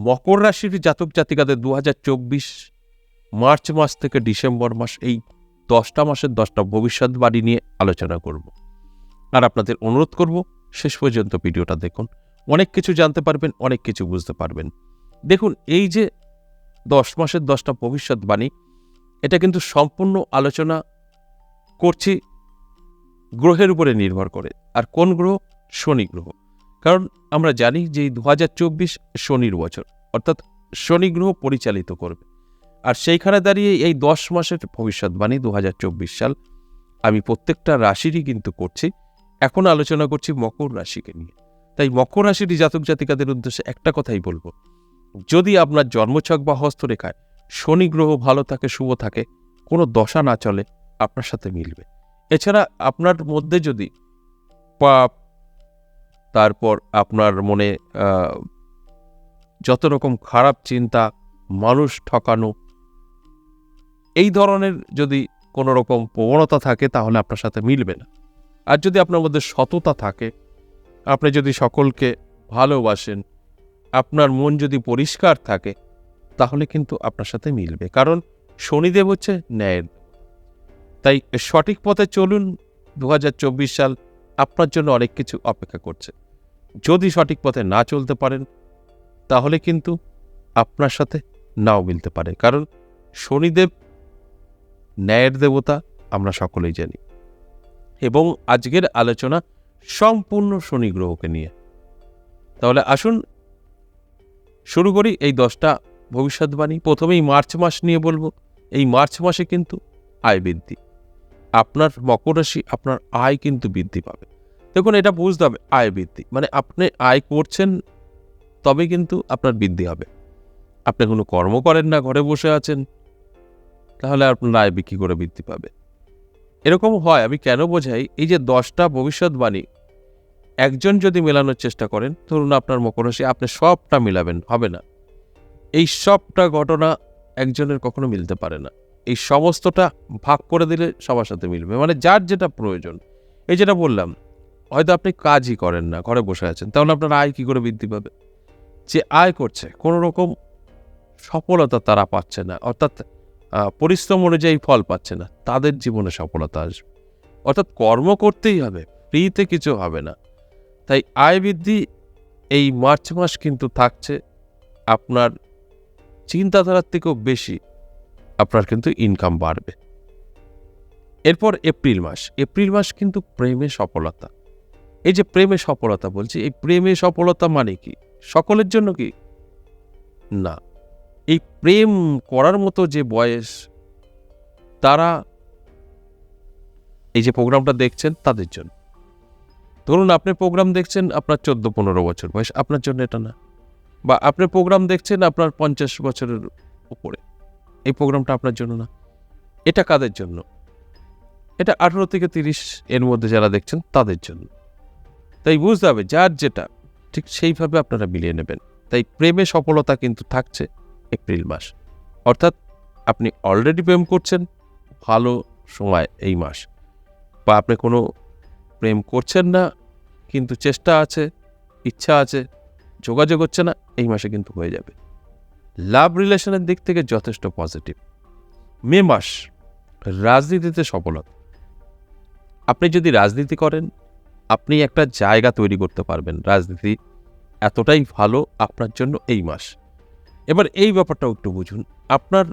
মকর রাশির জাতক জাতিকাদের দু হাজার চব্বিশ মার্চ মাস থেকে ডিসেম্বর মাস এই দশটা মাসের দশটা ভবিষ্যৎবাণী নিয়ে আলোচনা করব। আর আপনাদের অনুরোধ করব, শেষ পর্যন্ত ভিডিওটা দেখুন। অনেক কিছু জানতে পারবেন, অনেক কিছু বুঝতে পারবেন। দেখুন, এই যে দশ মাসের দশটা ভবিষ্যৎবাণী এটা কিন্তু সম্পূর্ণ আলোচনা করছি গ্রহের উপরে নির্ভর করে। আর কোন গ্রহ? শনি গ্রহ। কারণ আমরা জানি যে দু হাজার চব্বিশ শনির বছর, অর্থাৎ শনি গ্রহ পরিচালিত করবে। আর সেইখানে দাঁড়িয়ে এই দশ মাসের ভবিষ্যৎবাণী দু হাজার চব্বিশ সাল আমি প্রত্যেকটা রাশিরই কিন্তু করছি। এখন আলোচনা করছি মকর রাশিকে নিয়ে। তাই মকর রাশির জাতক জাতিকাদের উদ্দেশ্যে একটা কথাই বলব। যদি আপনার জন্মছক বা হস্তরেখায় শনি গ্রহ ভালো থাকে, শুভ থাকে, কোনো দশা না চলে, আপনার সাথে মিলবে। এছাড়া আপনার মধ্যে যদি পাপ তারপর আপনার মনে যত রকম খারাপ চিন্তা, মানুষ ঠকানো, এই ধরনের যদি কোনো রকম প্রবণতা থাকে, তাহলে আপনার সাথে মিলবে না। আর যদি আপনার মধ্যে সততা থাকে, আপনি যদি সকলকে ভালোবাসেন, আপনার মন যদি পরিষ্কার থাকে, তাহলে কিন্তু আপনার সাথে মিলবে। কারণ শনিদেব হচ্ছে ন্যায়ের। তাই সঠিক পথে চলুন। দু হাজার চব্বিশ সাল আপনার জন্য অনেক কিছু অপেক্ষা করছে। যদি সঠিক পথে না চলতে পারেন, তাহলে কিন্তু আপনার সাথে নাও মিলতে পারে। কারণ শনিদেব, ন্যায়ের দেবতা আমরা সকলেই জানি। এবং আজকের আলোচনা সম্পূর্ণ শনি গ্রহকে নিয়ে। তাহলে আসুন, শুরু করি এই দশটা ভবিষ্যৎবাণী। প্রথমেই মার্চ মাস নিয়ে বলব। এই মার্চ মাসে কিন্তু আয় বৃদ্ধি। আপনার মকর রাশি আপনার আয় কিন্তু বৃদ্ধি পাবে। দেখুন, এটা বুঝতে হবে, আয় বৃদ্ধি। মানে আপনি আয় করছেন তবে কিন্তু আপনার বৃদ্ধি হবে। আপনি কোনো কর্ম করেন না, ঘরে বসে আছেন, তাহলে আপনার আয় বিক্রি করে বৃদ্ধি পাবে। এরকম হয়, আমি কেন বোঝাই? এই যে দশটা ভবিষ্যৎবাণী, একজন যদি মেলানোর চেষ্টা করেন, ধরুন আপনার মকর রাশি আপনি সবটা মিলাবেন, হবে না। এই সবটা ঘটনা একজনের কখনো মিলতে পারে না। এই সমস্তটা ভাগ করে দিলে সবার সাথে মিলবে। মানে যার যেটা প্রয়োজন। এই যেটা বললাম, হয়তো আপনি কাজই করেন না, ঘরে বসে আছেন, তাহলে আপনার আয় কী করে বৃদ্ধি পাবে? যে আয় করছে, কোনো রকম সফলতা তারা পাচ্ছে না। অর্থাৎ পরিশ্রম অনুযায়ী ফল পাচ্ছে না, তাদের জীবনে সফলতা আসবে। অর্থাৎ কর্ম করতেই হবে, ফ্রিতে কিছু হবে না। তাই আয় বৃদ্ধি এই মার্চ মাস কিন্তু থাকছে, আপনার চিন্তাধারার থেকেও বেশি। আপনার কিন্তু ইনকাম বাড়বে। এরপর এপ্রিল মাস। এপ্রিল মাস কিন্তু প্রেমে সফলতা। এই যে প্রেমে সফলতা বলছি, এই প্রেমে সফলতা মানে কি? সকলের জন্য কি? না। এই প্রেম করার মতো যে বয়স, তারা এই যে প্রোগ্রামটা দেখছেন তাদের জন্য। ধরুন আপনি প্রোগ্রাম দেখছেন আপনার চোদ্দ পনেরো বছর বয়স, আপনার জন্য এটা না। বা আপনি প্রোগ্রাম দেখছেন আপনার পঞ্চাশ বছরের উপরে। এই প্রোগ্রামটা আপনার জন্য না। এটা কাদের জন্য? এটা আঠেরো থেকে তিরিশ এর মধ্যে যারা দেখছেন, তাদের জন্য। তাই বুঝতে হবে, যার যেটা, ঠিক সেইভাবে আপনারা মিলিয়ে নেবেন। তাই প্রেমে সফলতা কিন্তু থাকছে এপ্রিল মাস। অর্থাৎ আপনি অলরেডি প্রেম করছেন, ভালো সময় এই মাস। বা আপনি কোনো প্রেম করছেন না, কিন্তু চেষ্টা আছে, ইচ্ছা আছে, যোগাযোগ হচ্ছে না, এই মাসে কিন্তু হয়ে যাবে। লাভ রিলেশনের দিক থেকে যথেষ্ট পজিটিভ। মে মাস রাজনীতিতে সফলতা। আপনি যদি রাজনীতি করেন, আপনি একটা জায়গা তৈরি করতে পারবেন। রাজনীতি এতটাই ভালো আপনার জন্য এই মাস। এবার এই ব্যাপারটাও একটু বুঝুন। আপনার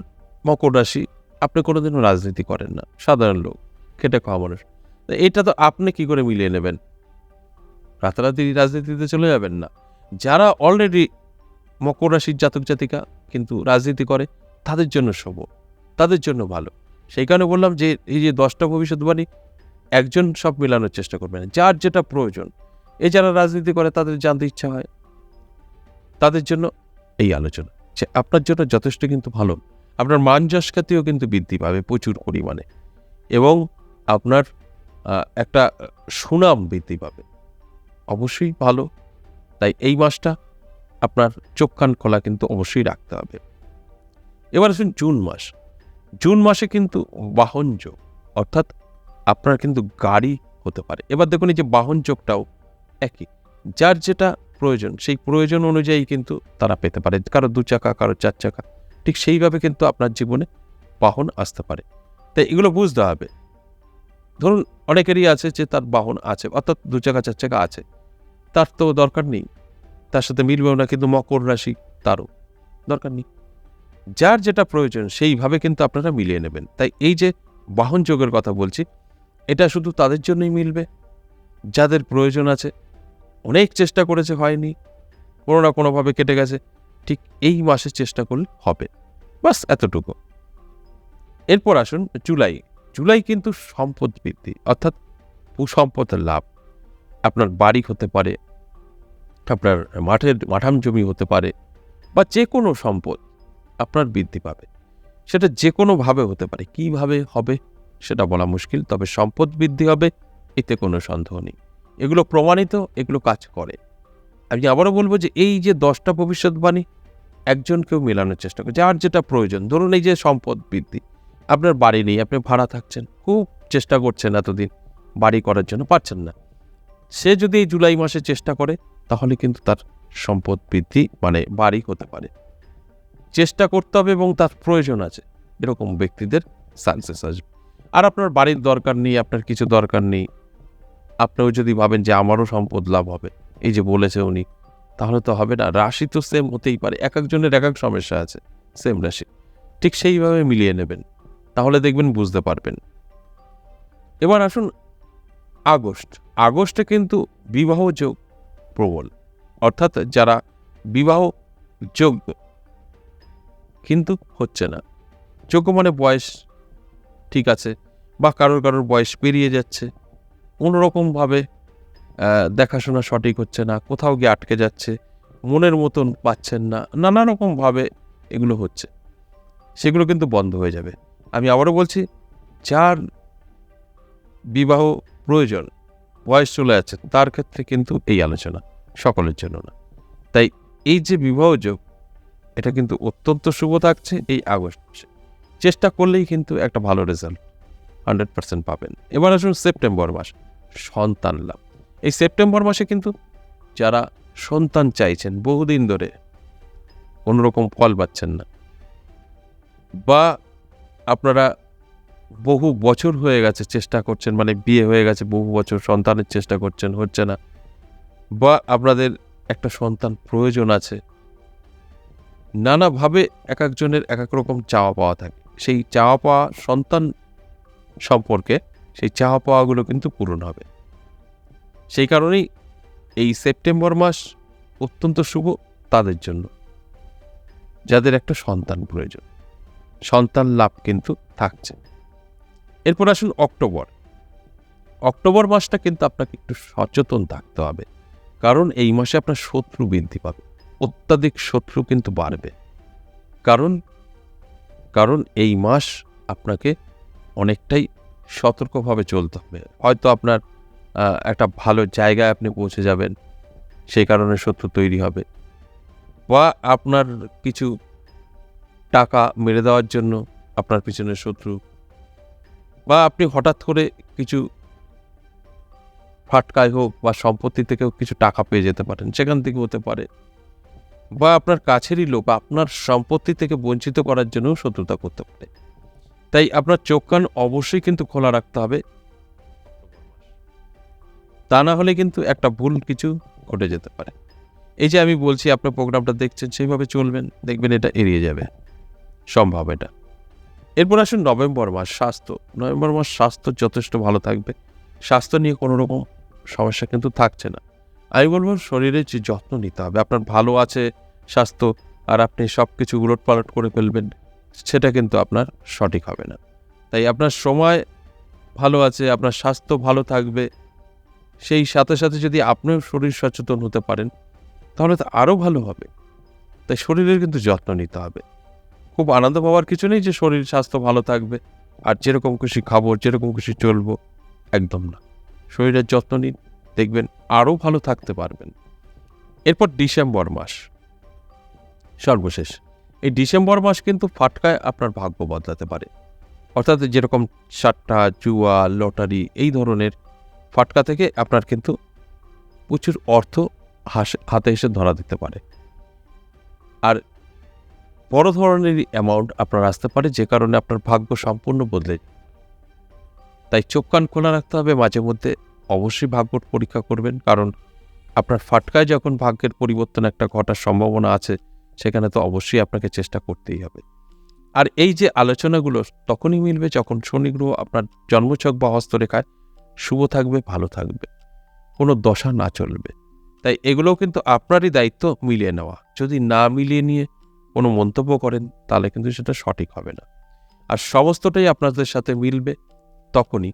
মকর রাশি, আপনি কোনোদিনও রাজনীতি করেন না। সাধারণ লোক, খেটে খাওয়া মানুষ। এটা তো আপনি কি করে মিলিয়ে নেবেন? রাতারাতি রাজনীতিতে চলে যাবেন না। যারা অলরেডি মকর রাশির জাতক জাতিকা কিন্তু রাজনীতি করে, তাদের জন্য শুভ তাদের জন্য ভালো। সেই কারণে বললাম যে, এই যে দশটা ভবিষ্যৎবাণী, একজন সব মেলানোর চেষ্টা করবেন। যার যেটা প্রয়োজন, এ যারা রাজনীতি করে, তাদের জানতে ইচ্ছা হয়। তাদের জন্য এই আলোচনা। যে আপনার জন্য যথেষ্ট কিন্তু ভালো। আপনার মান যশ খ্যাতিও কিন্তু বৃদ্ধি পাবে প্রচুর পরিমাণে। এবং আপনার একটা সুনাম বৃদ্ধি পাবে। অবশ্যই ভালো। তাই এই মাসটা আপনার চোখ কান খোলা কিন্তু অবশ্যই রাখতে হবে। এবার আসুন জুন মাস। জুন মাসে কিন্তু বাহন যোগ, অর্থাৎ আপনার কিন্তু গাড়ি হতে পারে। এবার দেখুন এই যে বাহন যোগটাও একই। যার যেটা প্রয়োজন, সেই প্রয়োজন অনুযায়ী কিন্তু তারা পেতে পারে। কারও দু চাকা, কারও চার চাকা, ঠিক সেইভাবে কিন্তু আপনার জীবনে বাহন আসতে পারে। তাই এগুলো বুঝতে হবে। ধরুন অনেকেরই আছে যে তার বাহন আছে, অর্থাৎ দু চাকা, চার চাকা আছে। তার তো দরকার নেই। তার সাথে মিলবেও না, কিন্তু মকর রাশি তারও দরকার নেই। যার যেটা প্রয়োজন, সেইভাবে কিন্তু আপনারা মিলিয়ে নেবেন। তাই এই যে বাহন যোগের কথা বলছি, এটা শুধু তাদের জন্যই মিলবে। যাদের প্রয়োজন আছে, অনেক চেষ্টা করেছে, হয়নি। কোনো না কোনোভাবে কেটে গেছে। ঠিক এই মাসে চেষ্টা করলে হবে। বাস এতটুকু। এরপর আসুন জুলাই। জুলাই কিন্তু সম্পদ বৃদ্ধি, অর্থাৎ ভূসম্পদের লাভ। আপনার বাড়ি হতে পারে আপনার মাঠের, মাঠাম জমি হতে পারে বা যে কোনো সম্পদ আপনার বৃদ্ধি পাবে। সেটা যে কোনোভাবে হতে পারে। কীভাবে হবে সেটা বলা মুশকিল, তবে সম্পদ বৃদ্ধি হবে, এতে কোনো সন্দেহ নেই। এগুলো প্রমাণিত, এগুলো কাজ করে। আমি আবারও বলব যে এই যে দশটা ভবিষ্যৎবাণী, একজনকেও মেলানোর চেষ্টা করে যার যেটা প্রয়োজন, ধরুন এই যে সম্পদ বৃদ্ধি, আপনার বাড়ি নেই, আপনি ভাড়া থাকছেন, খুব চেষ্টা করছেন এতদিন বাড়ি করার জন্য, পারছেন না। সে যদি এই জুলাই মাসে চেষ্টা করে তাহলে কিন্তু তার সম্পদ বৃদ্ধি মানে বাড়ি হতে পারে। চেষ্টা করতে হবে এবং তার প্রয়োজন আছে। এরকম ব্যক্তিদের সাকসেস আসবে। আর আপনার বাড়ির দরকার নেই, আপনার কিছু দরকার নেই। আপনিও যদি ভাবেন যে আমারও সম্পদ লাভ হবে, এই যে বলেছে উনি, তাহলে তো হবে না। রাশি তো সেম হতেই পারে। এক একজনের এক এক সমস্যা আছে সেম রাশি। ঠিক সেইভাবে মিলিয়ে নেবেন। তাহলে দেখবেন বুঝতে পারবেন। এবার আসুন আগস্ট। আগস্টে কিন্তু বিবাহ যোগ প্রবল, অর্থাৎ যারা বিবাহ যোগ্য কিন্তু হচ্ছে না। যোগ্য মানে বয়স ঠিক আছে বা কারোর কারোর বয়স পেরিয়ে যাচ্ছে। কোনোরকমভাবে দেখাশোনা সঠিক হচ্ছে না, কোথাও গিয়ে আটকে যাচ্ছে, মনের মতন পাচ্ছেন না নানা রকমভাবে এগুলো হচ্ছে। সেগুলো কিন্তু বন্ধ হয়ে যাবে। আমি আবারও বলছি, যার বিবাহ প্রয়োজন বয়স চলে যাচ্ছে, তার ক্ষেত্রে কিন্তু এই আলোচনা সকলের জন্য না। তাই এই যে বিবাহ যোগ, এটা কিন্তু অত্যন্ত শুভ থাকছে এই আগস্ট মাসে। চেষ্টা করলেই কিন্তু একটা ভালো রেজাল্ট হান্ড্রেড পার্সেন্ট পাবেন। এবার আসুন সেপ্টেম্বর মাস, সন্তান লাভ। এই সেপ্টেম্বর মাসে কিন্তু যারা সন্তান চাইছেন, বহুদিন ধরে কোনোরকম ফল পাচ্ছেন না, বা আপনারা বহু বছর হয়ে গেছে চেষ্টা করছেন মানে বিয়ে হয়ে গেছে, বহু বছর সন্তানের চেষ্টা করছেন, হচ্ছে না। বা আপনাদের একটা সন্তান প্রয়োজন আছে। নানাভাবে এক একজনের এক এক রকম চাওয়া পাওয়া থাকে। সেই চাওয়া পাওয়া সন্তান সম্পর্কে সেই চাওয়া পাওয়াগুলো কিন্তু পূরণ হবে। সেই কারণেই এই সেপ্টেম্বর মাস অত্যন্ত শুভ তাদের জন্য। যাদের একটা সন্তান প্রয়োজন। সন্তান লাভ কিন্তু থাকছে। এরপর আসুন অক্টোবর। অক্টোবর মাসটা কিন্তু আপনাকে একটু সচেতন থাকতে হবে। কারণ এই মাসে আপনার শত্রু বৃদ্ধি পাবে। অত্যাধিক শত্রু কিন্তু বাড়বে। কারণ কারণ এই মাস আপনাকে অনেকটাই সতর্কভাবে চলতে হবে। হয়তো আপনার একটা ভালো জায়গায় আপনি পৌঁছে যাবেন। সেই কারণে শত্রু তৈরি হবে। বা আপনার কিছু টাকা মেরে দেওয়ার জন্য আপনার পিছনে শত্রু বা আপনি হঠাৎ করে কিছু ফাটকায় হোক বা সম্পত্তি থেকেও কিছু টাকা পেয়ে যেতে পারেন, সেখান থেকে হতে পারে। বা আপনার কাছেরই লোক আপনার সম্পত্তি থেকে বঞ্চিত করার জন্যও শত্রুতা করতে পারে। তাই আপনার চোখ কান অবশ্যই কিন্তু খোলা রাখতে হবে। তা না হলে কিন্তু একটা ভুল কিছু ঘটে যেতে পারে। এই যে আমি বলছি, আপনার প্রোগ্রামটা দেখছেন, সেইভাবে চলবেন, দেখবেন এটা এড়িয়ে যাবে। সম্ভব এটা। এরপর আসুন নভেম্বর মাস, স্বাস্থ্য। নভেম্বর মাস স্বাস্থ্য যথেষ্ট ভালো থাকবে। স্বাস্থ্য নিয়ে কোনো রকম সমস্যা কিন্তু থাকছে না। আমি বলব শরীরের যে যত্ন নিতে হবে, আপনার ভালো আছে স্বাস্থ্য, আর আপনি সব কিছু উলট পালট করে ফেলবেন, সেটা কিন্তু আপনার সঠিক হবে না। তাই আপনার সময় ভালো আছে, আপনার স্বাস্থ্য ভালো থাকবে, সেই সাথে সাথে যদি আপনিও শরীর সচেতন হতে পারেন, তাহলে তো আরও ভালো হবে। তাই শরীরের কিন্তু যত্ন নিতে হবে। খুব আনন্দ পাওয়ার কিছু নেই যে শরীর, স্বাস্থ্য ভালো থাকবে। আর যেরকম খুশি খাব, যেরকম খুশি চলবো, একদম না। শরীরের যত্ন নিন, দেখবেন আরও ভালো থাকতে পারবেন। এরপর ডিসেম্বর মাস। সর্বশেষ। এই ডিসেম্বর মাস কিন্তু ফাটকায় আপনার ভাগ্য বদলাতে পারে। অর্থাৎ যেরকম সাট্টা জুয়া, লটারি, এই ধরনের ফাটকা থেকে আপনার কিন্তু প্রচুর অর্থ হাসে- হাতে এসে ধরা দিতে পারে। আর বড় ধরনের অ্যামাউন্ট আপনার আসতে পারে, যে কারণে আপনার ভাগ্য সম্পূর্ণ বদলে তাই চোখ কান খোলা রাখতে হবে, মাঝে মধ্যে অবশ্যই ভাগ্য পরীক্ষা করবেন, কারণ আপনার ফাটকায় যখন ভাগ্যের পরিবর্তন একটা ঘটার সম্ভাবনা আছে, সেখানে তো অবশ্যই আপনাকে চেষ্টা করতেই হবে। আর এই যে আলোচনাগুলো তখনই মিলবে যখন শনি গ্রহ আপনার জন্মছক বা হস্তরেখায় শুভ থাকবে, ভালো থাকবে, কোনো দশা না চলবে। তাই এগুলোও কিন্তু আপনারই দায়িত্ব মিলিয়ে নেওয়া। যদি না মিলিয়ে নিয়ে কোনো মন্তব্য করেন, তাহলে কিন্তু সেটা সঠিক হবে না। আর সমস্তটাই আপনাদের সাথে মিলবে তখনই,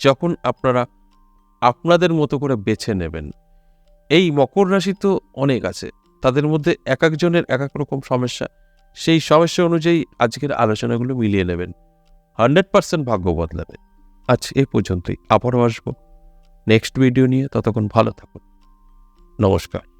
যখন আপনারা আপনাদের মতো করে বেছে নেবেন। এই মকর রাশি তো অনেক আছে, তাদের মধ্যে এক একজনের এক এক রকম সমস্যা। সেই সমস্যা অনুযায়ী আজকের আলোচনাগুলো মিলিয়ে নেবেন। হান্ড্রেড পার্সেন্ট ভাগ্য বদলাবে। আজ এ পর্যন্তই, আবারও আসব। নেক্সট ভিডিও নিয়ে ততক্ষণ ভালো থাকুন। নমস্কার।